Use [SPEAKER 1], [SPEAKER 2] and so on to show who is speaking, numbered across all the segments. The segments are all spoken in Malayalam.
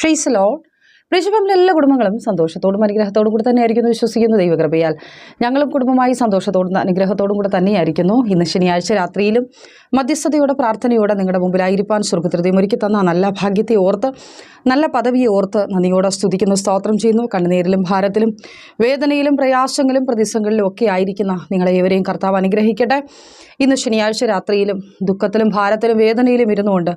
[SPEAKER 1] ഷെയ്സ് ലോഡ് പ്രിയശുഭമിലെ എല്ലാ കുടുംബങ്ങളും സന്തോഷത്തോടും അനുഗ്രഹത്തോടും കൂടെ തന്നെയായിരിക്കുന്നു വിശ്വസിക്കുന്നു ദൈവകൃപയാൽ. ഞങ്ങളും കുടുംബമായി സന്തോഷത്തോടും അനുഗ്രഹത്തോടും കൂടെ തന്നെയായിരിക്കുന്നു. ഇന്ന് ശനിയാഴ്ച രാത്രിയിലും മധ്യസ്ഥതയോടെ പ്രാർത്ഥനയോടെ നിങ്ങളുടെ മുമ്പിലായിരിക്കാൻ സ്വർഗത്രതയും ഒരുക്കി തന്ന നല്ല ഭാഗ്യത്തെ ഓർത്ത് നല്ല പദവിയെ ഓർത്ത് നന്ദിയോടെ സ്തുതിക്കുന്നു സ്തോത്രം ചെയ്യുന്നു. കണ്ണുനീരിലും ഭാരത്തിലും വേദനയിലും പ്രയാസങ്ങളിലും പ്രതിസന്ധികളിലും ഒക്കെ ആയിരിക്കുന്ന നിങ്ങളെ ഏവരെയും കർത്താവ് അനുഗ്രഹിക്കട്ടെ. ഇന്ന് ശനിയാഴ്ച രാത്രിയിലും ദുഃഖത്തിലും ഭാരത്തിലും വേദനയിലും ഇരുന്നുകൊണ്ട്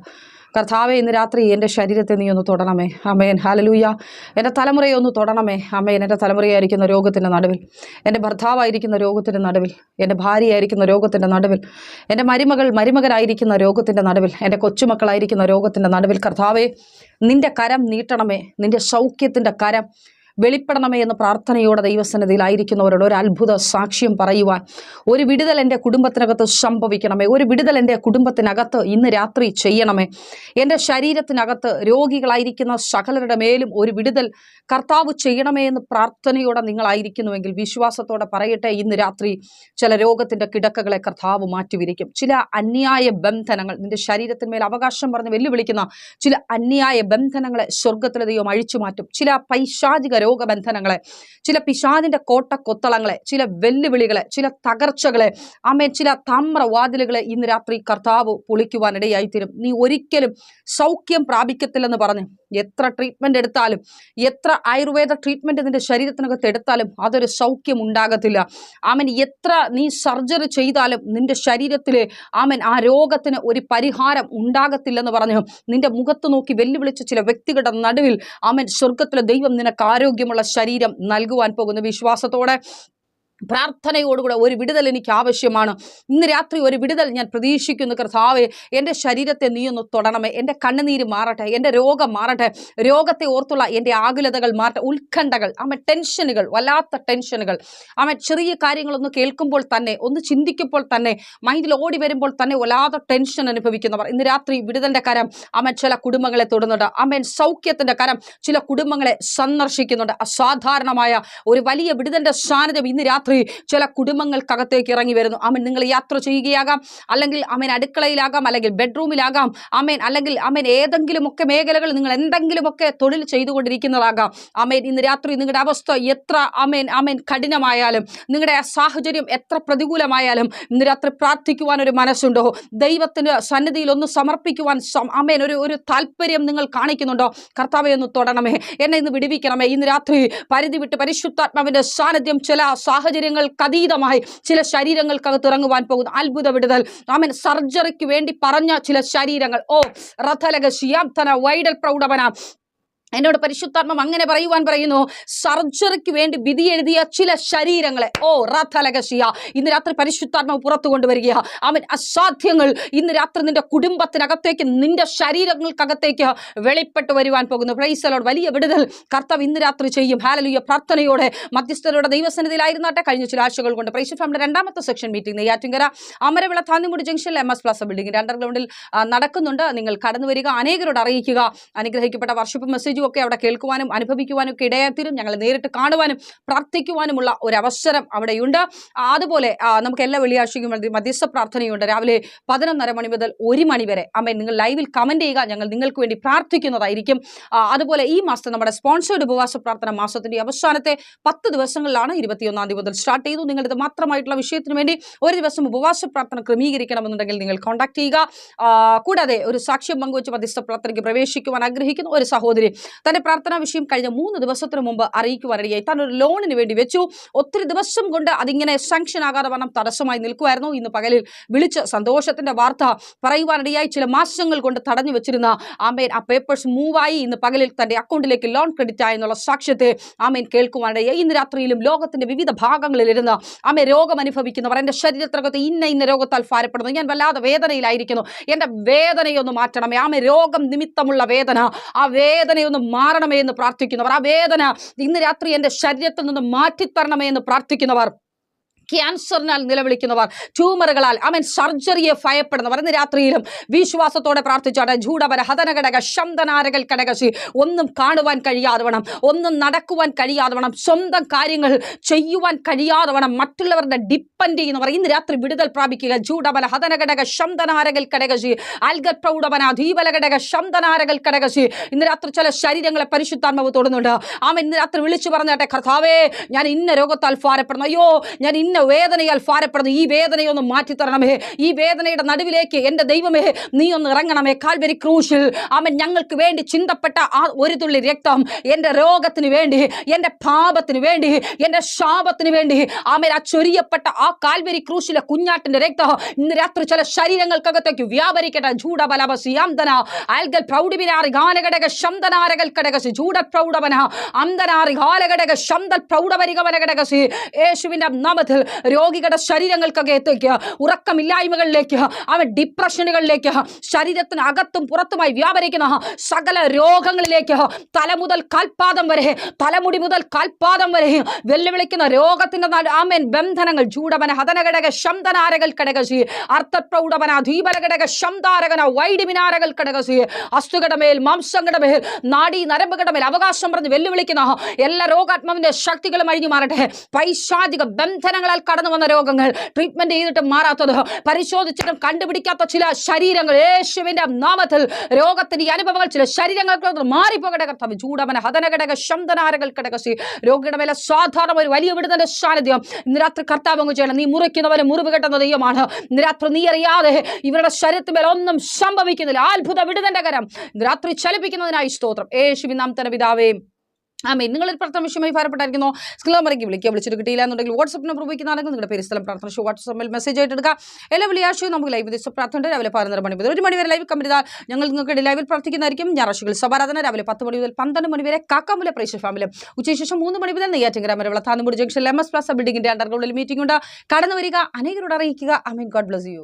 [SPEAKER 1] കർത്താവെ ഇന്ന് രാത്രി എന്റെ ശരീരത്തെ നീ ഒന്ന് തൊടണമേ. അമ്മയൻ ഹാലലൂയ എന്റെ തലമുറയെ ഒന്ന് തൊടണമേ. അമ്മയൻ എന്റെ തലമുറയായിരിക്കുന്ന രോഗത്തിന്റെ നടുവിൽ. എന്റെ ഭർത്താവായിരിക്കുന്ന രോഗത്തിന്റെ നടുവിൽ. എന്റെ ഭാര്യയായിരിക്കുന്ന രോഗത്തിന്റെ നടുവിൽ. എന്റെ മരുമകൾ മരുമകനായിരിക്കുന്ന രോഗത്തിന്റെ നടുവിൽ. എന്റെ കൊച്ചുമക്കളായിരിക്കുന്ന രോഗത്തിന്റെ നടുവിൽ. കർത്താവെ നിന്റെ കരം നീട്ടണമേ. നിന്റെ സൗഖ്യത്തിന്റെ കരം വെളിപ്പെടണമേ എന്ന പ്രാർത്ഥനയോടെ ദൈവസന്നിധിയിലായിരിക്കുന്നവരോട് ഒരു അത്ഭുത സാക്ഷ്യം പറയുവാൻ ഒരു വിടുതൽ എന്റെ കുടുംബത്തിനകത്ത് സംഭവിക്കണമേ ഒരു വിടുതൽ എന്റെ കുടുംബത്തിനകത്ത് ഇന്ന് രാത്രി ചെയ്യണമേ. എന്റെ ശരീരത്തിനകത്ത് രോഗികളായിരിക്കുന്ന സകലരുടെ മേലും ഒരു വിടുതൽ കർത്താവ് ചെയ്യണമേ എന്ന് പ്രാർത്ഥനയോടെ നിങ്ങളായിരിക്കുന്നുവെങ്കിൽ വിശ്വാസത്തോടെ പറയട്ടെ ഇന്ന് രാത്രി ചില രോഗത്തിന്റെ കിടക്കകളെ കർത്താവ് മാറ്റിവിരിക്കും ചില അന്യായ ബന്ധനങ്ങൾ നിന്റെ ശരീരത്തിന്മേൽ അവകാശം പറഞ്ഞ് വെല്ലുവിളിക്കുന്ന ചില അന്യായ ബന്ധനങ്ങളെ സ്വർഗത്തിലെ ദൈവം അഴിച്ചു മാറ്റും ചില പൈശാചിക രോഗബന്ധനങ്ങളെ ചില പിശാദിന്റെ കോട്ടക്കൊത്തളങ്ങളെ ചില വെല്ലുവിളികളെ ചില തകർച്ചകളെ അമ്മേ ചില താമ്രവാതിലുകളെ ഇന്ന് രാത്രി കർത്താവ് പൊളിക്കുവാനിടയായിത്തീരും. നീ ഒരിക്കലും സൗഖ്യം പ്രാപിക്കത്തില്ലെന്ന് പറഞ്ഞ് എത്ര ട്രീറ്റ്മെന്റ് എടുത്താലും എത്ര ആയുർവേദ ട്രീറ്റ്മെന്റ് നിന്റെ ശരീരത്തിനകത്ത് എടുത്താലും അതൊരു സൗഖ്യം ഉണ്ടാകത്തില്ല ആമൻ എത്ര നീ സർജറി ചെയ്താലും നിന്റെ ശരീരത്തിലെ ആമൻ ആ രോഗത്തിന് ഒരു പരിഹാരം ഉണ്ടാകത്തില്ലെന്ന് പറഞ്ഞു. നിന്റെ മുഖത്ത് നോക്കി വെല്ലുവിളിച്ച ചില വ്യക്തികളുടെ നടുവിൽ ആമൻ സ്വർഗത്തിലെ ദൈവം നിനക്ക് ആരോഗ്യമുള്ള ശരീരം നൽകുവാൻ പോകുന്ന. വിശ്വാസത്തോടെ പ്രാർത്ഥനയോടുകൂടെ ഒരു വിടുതൽ എനിക്ക് ആവശ്യമാണ് ഇന്ന് രാത്രി ഒരു വിടുതൽ ഞാൻ പ്രതീക്ഷിക്കുന്നു കർത്താവേ. എന്റെ ശരീരത്തെ നീ ഒന്ന് തൊടണമേ. എന്റെ കണ്ണുനീര് മാറട്ടെ. എന്റെ രോഗം മാറട്ടെ. രോഗത്തെ ഓർത്തുള്ള എന്റെ ആകുലതകൾ മാറട്ടെ. ഉത്കണ്ഠകൾ ആമ ടെൻഷനുകൾ വല്ലാത്ത ടെൻഷനുകൾ. ആമ ചെറിയ കാര്യങ്ങളൊന്ന് കേൾക്കുമ്പോൾ തന്നെ ഒന്ന് ചിന്തിക്കുമ്പോൾ തന്നെ മൈൻഡിൽ ഓടി വരുമ്പോൾ തന്നെ വല്ലാതെ ടെൻഷൻ അനുഭവിക്കുന്നവർ. ഇന്ന് രാത്രി വിടുതലിന്റെ കരം അമ്മ ചില കുടുംബങ്ങളെ തൊടുന്നുണ്ട്. അമ്മൻ സൗഖ്യത്തിന്റെ കരം ചില കുടുംബങ്ങളെ സന്ദർശിക്കുന്നുണ്ട്. അസാധാരണമായ ഒരു വലിയ വിടുതലിന്റെ സാന്നിധ്യം ഇന്ന് രാത്രി ചില കുടുംബങ്ങൾക്കകത്തേക്ക് ഇറങ്ങി വരുന്നു. അമ്മൻ നിങ്ങൾ യാത്ര ചെയ്യുകയാകാം. അല്ലെങ്കിൽ അമേൻ അടുക്കളയിലാകാം അല്ലെങ്കിൽ ബെഡ്റൂമിലാകാം. അമേൻ അല്ലെങ്കിൽ അമേൻ ഏതെങ്കിലുമൊക്കെ മേഖലകൾ നിങ്ങൾ എന്തെങ്കിലുമൊക്കെ തൊഴിൽ ചെയ്തുകൊണ്ടിരിക്കുന്നതാകാം. അമേൻ ഇന്ന് രാത്രി നിങ്ങളുടെ അവസ്ഥ എത്ര അമേൻ അമേൻ കഠിനമായാലും നിങ്ങളുടെ സാഹചര്യം എത്ര പ്രതികൂലമായാലും ഇന്ന് രാത്രി പ്രാർത്ഥിക്കുവാൻ ഒരു മനസ്സുണ്ടോ? ദൈവത്തിന് സന്നിധിയിൽ ഒന്ന് സമർപ്പിക്കുവാൻ അമേൻ ഒരു ഒരു താല്പര്യം നിങ്ങൾ കാണിക്കുന്നുണ്ടോ? കർത്താവെ ഒന്ന് തൊടണമേ. എന്നെ ഇന്ന് വിടുവിക്കണമേ. ഇന്ന് രാത്രി പരിധി വിട്ട് പരിശുദ്ധാത്മാവിന്റെ സാന്നിധ്യം ചില സാഹചര്യങ്ങൾക്ക് അതീതമായി ചില ശരീരങ്ങൾക്കകത്ത് ഇറങ്ങുവാൻ പോകുന്നു അത്ഭുത വിടുതൽ ആമൻ. സർജറിക്ക് വേണ്ടി പറഞ്ഞ ചില ശരീരങ്ങൾ. ഓ റഥലക ശിയാബ്ധന വൈഡൽ പ്രൗഢവന എന്നോട് പരിശുദ്ധാത്മം അങ്ങനെ പറയുവാൻ പറയുന്നു സർജറിക്ക് വേണ്ടി വിധി എഴുതിയ ചില ശരീരങ്ങളെ ഓ റഥലകശിയ ഇന്ന് രാത്രി പരിശുദ്ധാത്മ പുറത്തു കൊണ്ടുവരിക അവൻ അസാധ്യങ്ങൾ ഇന്ന് രാത്രി നിന്റെ കുടുംബത്തിനകത്തേക്ക് നിന്റെ ശരീരങ്ങൾക്കകത്തേക്ക് വെളിപ്പെട്ട് വരുവാൻ പോകുന്നു. പ്രൈസലോട് വലിയ വിടുതൽ കർത്താവ് ഇന്ന് രാത്രി ചെയ്യും. ഹാലലുയ പ്രാർത്ഥനയോടെ മധ്യസ്ഥരുടെ ദൈവസന്നിധിയിലായിരുന്നാട്ടെ കഴിഞ്ഞ ചില ആഴ്ചകൾ കൊണ്ട്. പ്രൈസ് ഫാമിന്റെ രണ്ടാമത്തെ സെക്ഷൻ മീറ്റിംഗ് നെയ്യാറ്റിങ്കര അമരവിള താന്നിമുടി ജംഗ്ഷനിൽ എം എസ് പ്ലസ് ബിൽഡിംഗ് അണ്ടർഗ്രൗണ്ടിൽ ഗ്രൗണ്ടിൽ നടക്കുന്നുണ്ട്. നിങ്ങൾ കടന്നു വരിക അനേകരോട് അറിയിക്കുക. അനുഗ്രഹിക്കപ്പെട്ട വർഷിപ്പ് മെസ്സേജും ഒക്കെ അവിടെ കേൾക്കുവാനും അനുഭവിക്കുവാനും ഒക്കെ ഇടയാത്തിരും ഞങ്ങൾ നേരിട്ട് കാണുവാനും പ്രാർത്ഥിക്കുവാനുമുള്ള ഒരു അവസരം അവിടെയുണ്ട് അതുപോലെ നമുക്ക് എല്ലാ വെള്ളിയാഴ്ചയും മധ്യസ്ഥ പ്രാർത്ഥനയുണ്ട്. രാവിലെ പതിനൊന്നര മണി മുതൽ ഒരു മണി വരെ. അമ്മ നിങ്ങൾ ലൈവിൽ കമന്റ് ചെയ്യുക. ഞങ്ങൾ നിങ്ങൾക്ക് വേണ്ടി പ്രാർത്ഥിക്കുന്നതായിരിക്കും. അതുപോലെ ഈ മാസത്തെ നമ്മുടെ സ്പോൺസേർഡ് ഉപവാസ പ്രാർത്ഥന മാസത്തിന്റെ അവസാനത്തെ പത്ത് ദിവസങ്ങളിലാണ് ഇരുപത്തിയൊന്നാം തീയതി മുതൽ സ്റ്റാർട്ട് ചെയ്തു. നിങ്ങളുടെ മാത്രമായിട്ടുള്ള വിഷയത്തിന് വേണ്ടി ഒരു ദിവസം ഉപവാസ പ്രാർത്ഥന ക്രമീകരിക്കണമെന്നുണ്ടെങ്കിൽ നിങ്ങൾ കോൺടാക്ട് ചെയ്യുക. കൂടാതെ ഒരു സാക്ഷ്യം പങ്കുവച്ച് മധ്യസ്ഥ പ്രാർത്ഥനയ്ക്ക് പ്രവേശിക്കുവാൻ ആഗ്രഹിക്കുന്ന ഒരു സഹോദരി തന്റെ പ്രാർത്ഥനാ വിഷയം കഴിഞ്ഞ മൂന്ന് ദിവസത്തിന് മുമ്പ് അറിയിക്കുവാനിടയായി താൻ ഒരു ലോണിന് വേണ്ടി വെച്ചു. ഒത്തിരി ദിവസം കൊണ്ട് അതിങ്ങനെ സാങ്ഷൻ ആകാതെ വണ്ണം തടസ്സമായി നിൽക്കുമായിരുന്നു ഇന്ന് പകലിൽ വിളിച്ച് സന്തോഷത്തിന്റെ വാർത്ത പറയുവാനിടയായി ചില മാസങ്ങൾ കൊണ്ട് തടഞ്ഞു വെച്ചിരുന്ന ആമേൻ ആ പേപ്പേഴ്സ് മൂവായി ഇന്ന് പകലിൽ തന്റെ അക്കൗണ്ടിലേക്ക് ലോൺ ക്രെഡിറ്റ് ആയെന്നുള്ള സാക്ഷ്യത്തെ ആമേൻ കേൾക്കുവാനിടയായി ഇന്ന് രാത്രിയിലും ലോകത്തിന്റെ വിവിധ ഭാഗങ്ങളിലിരുന്ന് ആമേ രോഗം അനുഭവിക്കുന്നവർ എന്റെ ശരീരത്തിനകത്ത് ഇന്ന ഇന്ന രോഗത്താൽ ഭാരപ്പെടുന്നു. ഞാൻ വല്ലാതെ വേദനയിലായിരിക്കുന്നു. എന്റെ വേദനയൊന്ന് മാറ്റണമേ. ആമേ രോഗം നിമിത്തമുള്ള വേദന. ആ വേദനയൊന്ന് മാറണമേ എന്ന് പ്രാർത്ഥിക്കുന്നവർ. ആ വേദന ഇന്ന് രാത്രി എന്റെ ശരീരത്തിൽ നിന്ന് മാറ്റിത്തരണമേ എന്ന് പ്രാർത്ഥിക്കുന്നവർ. ക്യാൻസറിനാൽ നിലവിളിക്കുന്നവർ ട്യൂമറുകളാൽ അവൻ സർജറിയെ ഭയപ്പെടുന്നവർ. ഇന്ന് രാത്രിയിലും വിശ്വാസത്തോടെ പ്രാർത്ഥിച്ചാണ് ജൂഡവര ഹതനഘടക ശബ്ദനാരകൽ കടകശി ഒന്നും കാണുവാൻ കഴിയാതെ വേണം ഒന്നും നടക്കുവാൻ കഴിയാതെ വേണം സ്വന്തം കാര്യങ്ങൾ ചെയ്യുവാൻ കഴിയാതെ വേണം മറ്റുള്ളവരുടെ ഡിപ്പെൻഡ് ചെയ്യുന്നവർ. ഇന്ന് രാത്രി വിടുതൽ പ്രാപിക്കുക. ജൂഡവല ഹതനഘടക ശബ്ദനാരകൽ കടകശി അൽഗർ പ്രൗഢവന ധീപലഘടക ശബ്ദനാരകൽ കടകശി ഇന്ന് രാത്രി ചില ശരീരങ്ങളെ പരിശുദ്ധാത്മാവ് തൊടുന്നുണ്ട്. അവൻ ഇന്ന് രാത്രി വിളിച്ചു പറഞ്ഞാട്ടെ കർത്താവേ ഞാൻ ഇന്ന രോഗത്താൽ ഭാരപ്പെടുന്നു. അയ്യോ ഞാൻ ഇന്ന വേദനയാൽ ഭാരപ്പെടുന്നു ഈ വേദനയൊന്ന് മാറ്റിത്തരണമേ. ഈ വേദനയുടെ നടുവിലേക്ക് എന്റെ ദൈവമേ നീ ഒന്ന് ഇറങ്ങണമേ. കാൽവരി ക്രൂശിൽ അവൻ ഞങ്ങൾക്ക് വേണ്ടി ചിന്തപ്പെട്ട ആ ഒരു തുള്ളി രക്തം എന്റെ രോഗത്തിന് വേണ്ടി എന്റെ പാപത്തിന് വേണ്ടി എന്റെ ശാപത്തിന് വേണ്ടി അവൻ ആ ചൊരിയപ്പെട്ട ആ കാൽവരി ക്രൂശിലെ കുഞ്ഞാട്ടിന്റെ രക്തം ഇന്ന് രാത്രി ചില ശരീരങ്ങൾക്കകത്തേക്ക് വ്യാപരിക്കട്ടെ. ജൂഡബലബസി അന്തന അൽഗൽ ഗാനഘടക ജൂഡ പ്രൗഢവന അന്തനാറി ഗാലഘടക പ്രൗഢവരികവന ഘടകസി യേശുവിന്റെ നാമത്തിൽ രോഗികളുടെ ശരീരങ്ങൾക്കകത്തേക്ക് ഉറക്കമില്ലായ്മകളിലേക്ക് അവൻ ഡിപ്രഷനുകളിലേക്ക് ശരീരത്തിന് അകത്തും പുറത്തുമായി വ്യാപരിക്കുന്ന സകല രോഗങ്ങളിലേക്ക് തലമുതൽ കാൽപാദം വരെ തലമുടി മുതൽ കാൽപാദം വരെ വെല്ലുവിളിക്കുന്ന രോഗത്തിന്റെ ആമേൻ. ബന്ധനങ്ങൾ ചൂടവന ഹതനഘടക ശബ്ദനാരകൾ കടകശി അർത്ഥപ്രൗഢവന ധീപനഘടക ശബ്ദാരകന വൈഡിമിനാരകൾ കടകശി അസ്തുകടമേൽ മേൽ നാടി നരമ്പുകടമേൽ അവകാശം പറഞ്ഞ് വെല്ലുവിളിക്കുന്ന എല്ലാ രോഗാത്മാവിന്റെ ശക്തികളും അഴിഞ്ഞു മാറട്ടെ. പൈശാചിക ബന്ധനങ്ങളാൽ കടന്നു വന്ന രോഗങ്ങൾ ട്രീറ്റ്മെന്റ് ചെയ്തിട്ട് മാറാത്തത് പരിശോധിച്ചിട്ടും കണ്ടുപിടിക്കാത്ത ചില ശരീരങ്ങൾ യേശുവിന്റെ നാമത്തിൽ രോഗത്തിന്റെ അനുഭവങ്ങൾ ചില ശരീരങ്ങൾക്ക് മാറിപ്പോകട്ടെ കർത്താവ്. ചൂടവന ഹതനഘടക ശബ്ദനാരകൾ കടകസി രോഗിയുടെ മേലെ സാധാരണ ഒരു വലിയ വിടുന്നതിന്റെ സാന്നിധ്യം. ഇന്ന് രാത്രി കർത്താവ് അങ്ങ് ചെയ്യണം. നീ മുറിക്കുന്നവന് മുറിവ് കെട്ടുന്ന ദൈവമാണ്. ഇന്ന് രാത്രി നീ അറിയാതെ ഇവരുടെ ശരീരത്തിന്മേൽ ഒന്നും സംഭവിക്കുന്നില്ല. അത്ഭുത വിടുതന്റെ കരം. രാത്രി ചലിപ്പിക്കുന്നതിനായി സ്തോത്രം. യേശുവിൻ നാം തന്നെ പിതാവേ ആമേ നിങ്ങളൊരു പ്രാർത്ഥന വിഷയമായി ഭാരപ്പെട്ടായിരിക്കുന്നു. സ്കിലോമറയ്ക്ക് വിളിക്കുക. വിളിച്ചിട്ട് കിട്ടിയില്ല എന്നുണ്ടെങ്കിൽ വാട്സപ്പ് നമ്പർ ഉപയോഗിക്കുന്നതാണെങ്കിൽ നിങ്ങളുടെ പേര് സ്ഥലം പ്രാർത്ഥന ഷോ വാട്സപ്പിൽ മെസ്സേജ് ആയിട്ട് എടുക്കുക. എല്ലാ വെള്ളിയാഴ്ചയും നമുക്ക് ലൈവ് ദിവസം പ്രാർത്ഥന രാവിലെ പതിനൊന്നര മണി മുതൽ ഒരു മണി വരെ ലൈവ് കമ്പനി ഞങ്ങൾ നിങ്ങൾക്ക് ലൈവിൽ പ്രാർത്ഥിക്കുന്നതായിരിക്കും. ഞായറാഴ്ചകൾ സഭാരാധന രാവിലെ പത്ത് മണി മുതൽ പന്ത്രണ്ട് മണി വരെ കാക്കാമുല പ്രേക്ഷ ഫാമിലും. ഉച്ചശേഷം ശേഷം മൂന്ന് മണി മുതൽ നെയ്യാറ്റിങ്കര വരെ Thannumudi junction M S plus ബിൽഡിംഗിന്റെ അണ്ടർഗ്രൗണ്ടിൽ മീറ്റിംഗ് ഉണ്ട്. കടന്നു വരിക. അനേകരോട് അറിയിക്കുക. I mean God bless you